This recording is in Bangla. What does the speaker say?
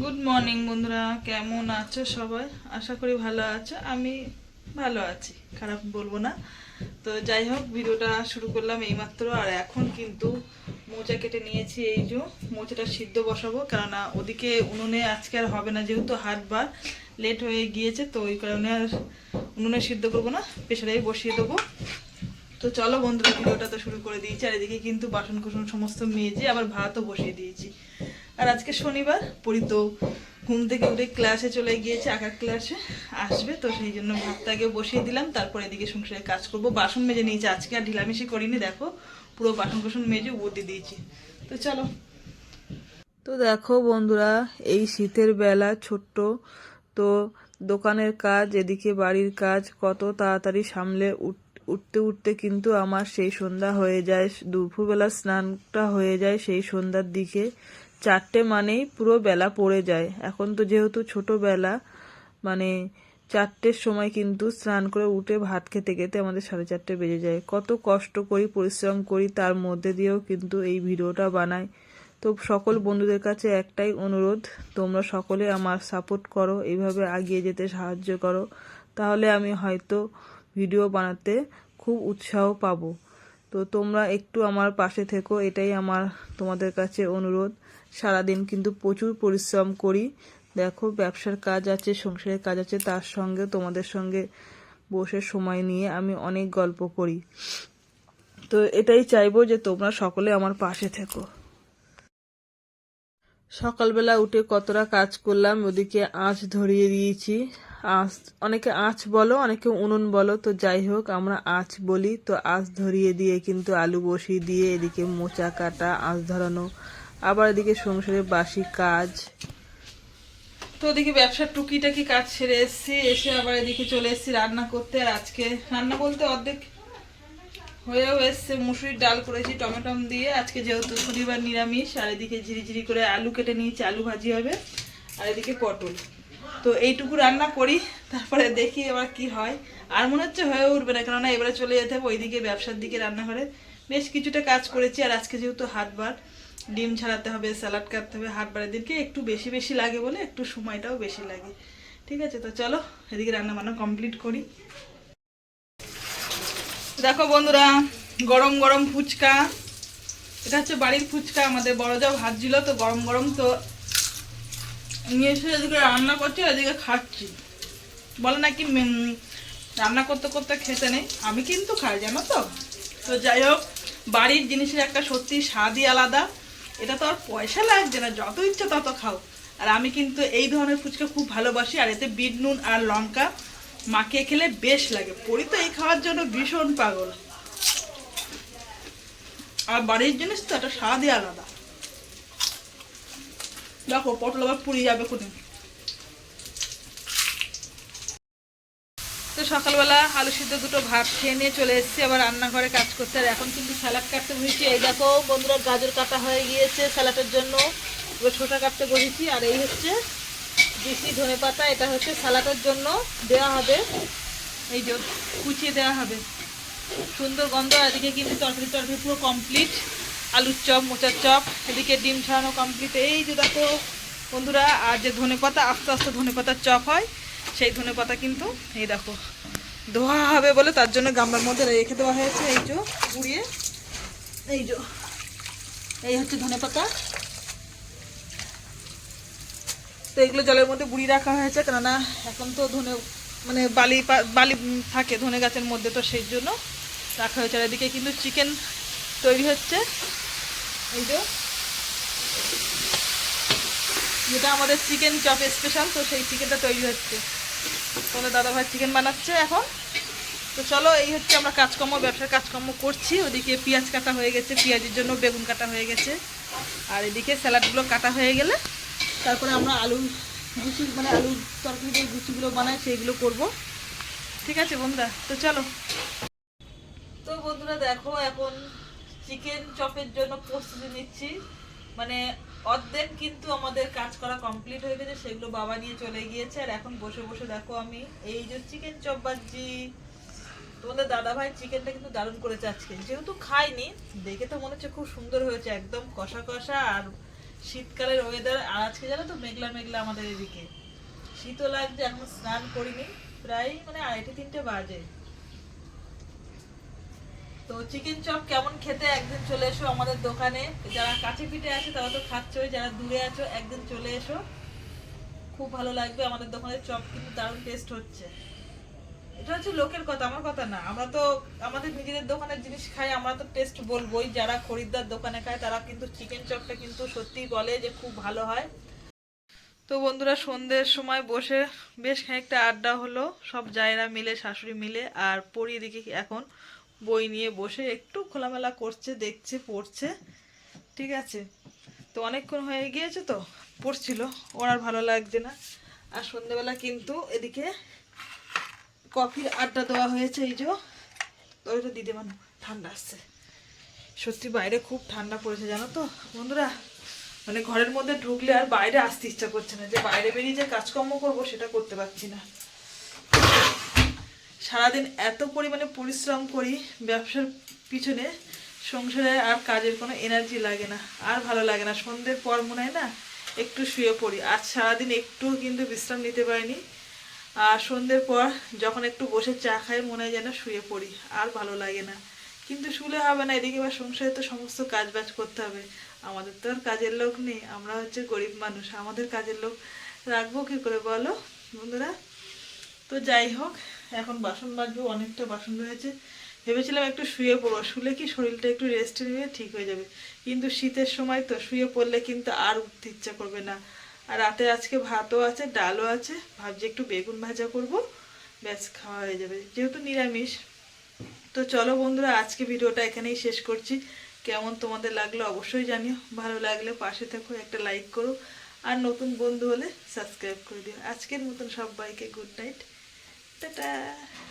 গুড মর্নিং বন্ধুরা। কেমন আছো সবাই? আশা করি ভালো আছো। আমি ভালো আছি। খারাপ বলব না। তো যাই হোক, ভিডিওটা শুরু করলাম এইমাত্র। আর এখন কিন্তু মোচা কেটে নিয়েছি এই যে মোচাটা সিদ্ধ বসাবো। কেননা ওদিকে উনুনে আজকে আর হবে না যেহেতু হাটবার। লেট হয়ে গিয়েছে, তো ওই কারণে আর উনুনে সিদ্ধ করব না প্রেশারেই বসিয়ে দেবো। তো চলো বন্ধুরা, ভিডিওটা তো শুরু করে দিয়েছি। আর এদিকে কিন্তু বাসন কুসন সমস্ত মেজে আবার ভাতও বসিয়ে দিয়েছি। আর আজকে শনিবার পরি তো ঘুম থেকে উঠে ক্লাসে চলে গিয়েছে, আঁকার ক্লাসে আসবে, তো সেই জন্য ভাতটা আগে বসিয়ে দিলাম, তারপর এদিকে সংসারে কাজ করব। বাসন মেজে নিয়েছি, আজকে আর ঢিলামিশি করিনি, দেখো, পুরো বাসন কুসন মেজে দিয়ে দিয়েছি। তো চলো। তো দেখো বন্ধুরা, এই শীতের বেলা ছোট্ট, তো দোকানের কাজ, এদিকে বাড়ির কাজ, কত তাড়াতাড়ি সামলে উঠ, উঠতে উঠতে কিন্তু আমার সেই সন্ধ্যা হয়ে যায়, দুপুরবেলা স্নানটা হয়ে যায় সেই সন্ধ্যার দিকে। চারটে মানেই পুরো বেলা পড়ে যায়। এখন তো যেহেতু ছোটোবেলা মানে চারটের সময় কিন্তু স্নান করে উঠে ভাত খেতে খেতে আমাদের সাড়ে চারটে বেজে যায়। কত কষ্ট করি, পরিশ্রম করি, তার মধ্যে দিয়েও কিন্তু এই ভিডিওটা বানাই। তো সকল বন্ধুদের কাছে একটাই অনুরোধ, তোমরা সকলে আমার সাপোর্ট করো, এইভাবে এগিয়ে যেতে সাহায্য করো। তাহলে আমি হয়তো ভিডিও বানাতে খুব উৎসাহ পাবো। তো তোমরা একটু আমার পাশে থেকো, এটাই আমার তোমাদের কাছে অনুরোধ। সারাদিন কিন্তু প্রচুর পরিশ্রম করি। দেখো, ব্যবসার কাজ আছে, সংসারের কাজ আছে, তার সঙ্গে তোমাদের সঙ্গে বসে সময় নিয়ে আমি অনেক গল্প করি। তো এটাই চাইব যে তোমরা সকলে আমার পাশে থেকো। সকালবেলা উঠে কতটা কাজ করলাম, ওদিকে আঁচ ধরিয়ে দিয়েছি। আঁচ, অনেকে আঁচ বলো, অনেকে উনুন বলো, তো যাই হোক, আমরা আঁচ বলি। তো আঁচ ধরিয়ে দিয়ে কিন্তু আলু বসিয়ে দিয়ে এদিকে মোচা কাটা, আঁচ ধরানো। আবার এদিকে সংসারে বাসি কাজ। তো ওদিকে ব্যবসার টুকিটাকি কাজ সেরে এসেছি, এসে আবার এদিকে চলে এসেছি রান্না করতে। আজকে রান্না বলতে অর্ধেক হয়েও এসছে। মুসুরির ডাল করেছি টমেটম দিয়ে। আজকে যেহেতু শনিবার নিরামিষ, আর এদিকে ঝিরিঝিরি করে আলু কেটে নিয়েছি, আলু ভাজি হবে। আর এদিকে পটল। তো এইটুকু রান্না করি, তারপরে দেখি এবার কি হয়। আর মনে হচ্ছে হয়ে উঠবে না, কেননা এবারে চলে যেতে হবে ওইদিকে ব্যবসার দিকে রান্নাঘরে। বেশ কিছুটা কাজ করেছি, আর আজকে যেহেতু হাটবার ডিম ছাড়াতে হবে, স্যালাড কাটতে হবে হাটবারের দিনকে একটু বেশি বেশি লাগে বলে একটু সময়টাও বেশি লাগে। ঠিক আছে, তো চলো এদিকে রান্না বান্না কমপ্লিট করি। দেখো বন্ধুরা, গরম গরম ফুচকা। এটা হচ্ছে বাড়ির ফুচকা, আমাদের বড় যাও ভাজছিল, তো গরম গরম তো নিয়ে এসে এদিকে রান্না করছি এদিকে খাচ্ছি। বলে নাকি রান্না করতে করতে খেতে নেই। আমি কিন্তু খাই, জানো তো? তো যাই হোক, বাড়ির জিনিসের একটা সত্যি স্বাদই আলাদা। এটা তো আর পয়সা লাগছে না, যত ইচ্ছা তত খাও। আর আমি কিন্তু এই ধরনের ফুচকা খুব ভালোবাসি, আর এতে বিট, নুন আর লঙ্কা মাখিয়ে খেলে বেশ লাগে। পরি তো এই খাওয়ার জন্য ভীষণ পাগল। আর বাড়ির জিনিস তো একটা স্বাদই আলাদা। দেখো, পটল আবার পুড়িয়ে যাবে খুনি তো সকালবেলা আলু সিদ্ধ দুটো ভাত খেয়ে নিয়ে চলে এসেছি, আবার রান্নাঘরে কাজ করতে। আর এখন কিন্তু স্যালাড কাটতে বসেছি। এই দেখো, বন্ধুরা, গাজর কাটা হয়ে গিয়েছে স্যালাডের জন্য। এবার ছোটা কাটতে বসেছি। আর এই হচ্ছে দেশি ধনে পাতা। এটা হচ্ছে স্যালাডের জন্য দেওয়া হবে। এই যে, কুচিয়ে দেওয়া হবে। সুন্দর গন্ধ। এদিকে কিন্তু তরকারি তরকারি পুরো কমপ্লিট আলুর চপ, মোচার চপ, এদিকে ডিম ছাড়ানো কমপ্লিট এই যে দেখো বন্ধুরা, আর যে ধনে পাতা আস্তে আস্তে ধনে পাতার চপ হয়, সেই ধনে পাতা কিন্তু এই দেখো ধোয়া হবে বলে তার জন্য গামলার মধ্যে রেখে দেওয়া হয়েছে। এই যে গুড়িয়ে, এই যে, এই হচ্ছে ধনে পাতা তো এগুলো জলের মধ্যে বুড়ি রাখা হয়েছে, কেননা এখন তো ধনে মানে বালি বালি থাকে ধনে গাছের মধ্যে, তো সেই জন্য রাখা হয়েছে। আর এদিকে কিন্তু চিকেন তৈরি হচ্ছে। এই যেটা আমাদের চিকেন চপ স্পেশাল তো সেই চিকেনটা তৈরি হচ্ছে। তাহলে দাদাভাই চিকেন বানাচ্ছে এখন। তো চলো, এই হচ্ছে আমরা কাজকর্ম, ব্যবসার কাজকর্ম করছি। ওদিকে পেঁয়াজ কাটা হয়ে গেছে, পেঁয়াজের জন্য বেগুন কাটা হয়ে গেছে। আর এদিকে স্যালাডগুলো কাটা হয়ে গেলে তারপরে আমরা আলু গুচি মানে আলু তরকারি যে গুচিগুলো বানাই, সেইগুলো করব। ঠিক আছে বন্ধুরা, তো চলো। তো বন্ধুরা দেখো এখন চিকেন চপের জন্য প্রস্তুতি নিচ্ছি। মানে অর্ধেক কিন্তু আমাদের কাজ করা কমপ্লিট হয়ে গেছে, সেগুলো বাবা নিয়ে চলে গিয়েছে। আর এখন বসে বসে দেখো আমি, এই যে চিকেন চপ বাজছি। তোমাদের দাদা ভাই চিকেনটা কিন্তু দারুণ করেছে আজকে। যেহেতু খাইনি দেখে তো মনে হচ্ছে খুব সুন্দর হয়েছে, একদম কষা কষা আর শীতকালের ওয়েদার আর আজকে জানো তো, মেঘলা মেঘলা আমাদের এদিকে। শীতও লাগছে এখন স্নান করিনি, প্রায় মানে আড়াইটে তিনটে বাজে। তো চিকেন চপ কেমন খেতে? একদিন চলে এসো আমাদের দোকানে। যারা কাছে পিঠে আছে, তারা তো খাচ্ছই। যারা দূরে আছো, একদিন চলে এসো। খুব ভালো লাগবে, আমাদের দোকানের চপ কিন্তু দারুণ টেস্ট হচ্ছে। এটা হচ্ছে লোকের কথা, আমার কথা না। আমরা তো আমাদের নিজেদের দোকানের জিনিস খাই, আমরা তো টেস্ট বলবোই। যারা খরিদ্দার দোকানে খায়, তারা কিন্তু চিকেন চপটা কিন্তু সত্যিই বলে যে খুব ভালো হয়। তো বন্ধুরা, সন্ধ্যের সময় বসে বেশ খানিকটা আড্ডা হলো। সব জায়রা মিলে, শাশুড়ি মিলে, আর পড়ি এদিকে এখন বই নিয়ে বসে একটু খোলামেলা করছে, দেখছে, পড়ছে। ঠিক আছে? তো অনেকক্ষণ হয়ে গিয়েছে তো, পড়ছিল। ওর আর ভালো লাগছে না। আর সন্ধ্যেবেলা কিন্তু এদিকে কফির আড্ডা দেওয়া হয়েছে এই যে। ওইটা দিদি মানে ঠান্ডা আসছে। সত্যি বাইরে খুব ঠান্ডা পড়েছে, জানো তো? বন্ধুরা মানে ঘরের মধ্যে ঢুকলে আর বাইরে আসতে ইচ্ছা করছে না। যে বাইরে বেরিয়ে যে কাজকর্ম করব, সেটা করতে পারছি না। সারাদিন এত পরিমাণে পরিশ্রম করি ব্যবসার পিছনে, সংসারে আর কাজের কোনো এনার্জি লাগে না, আর ভালো লাগে না। সন্ধ্যের পর মনে হয় না, একটু শুয়ে পড়ি। আজ সারাদিন একটু কিন্তু বিশ্রাম নিতে পারিনি। আর সন্ধ্যের পর যখন একটু বসে চা খাই, মনে হয় যেন শুয়ে পড়ি, আর ভালো লাগে না। কিন্তু শুলে হবে না, এদিকে এবার সংসারে তো সমস্ত কাজ বাজ করতে হবে। আমাদের তো আর কাজের লোক নেই, আমরা হচ্ছে গরিব মানুষ। আমাদের কাজের লোক রাখব কী করে বলো বন্ধুরা? তো যাই হোক এখন বাসন মাজবো, অনেকটা বাসন রয়েছে। ভেবেছিলাম একটু শুয়ে পড়ব, শুলে কি শরীরটা একটু রেস্ট নিয়ে ঠিক হয়ে যাবে। কিন্তু শীতের সময় তো শুয়ে পড়লে কিন্তু আর উঠতে ইচ্ছা করবে না। আর রাতে আজকে ভাতও আছে, ডালও আছে, ভাবছি একটু বেগুন ভাজা করব, ব্যাস, খাওয়া হয়ে যাবে। যেহেতু নিরামিষ। তো চলো বন্ধুরা, আজকে ভিডিওটা এখানেই শেষ করছি। কেমন তোমাদের লাগল অবশ্যই জানিও। ভালো লাগলে পাশে থাকো, একটা লাইক করো। আর নতুন বন্ধু হলে সাবস্ক্রাইব করে দিও। আজকের মতন সবাইকে গুড নাইট 拜拜。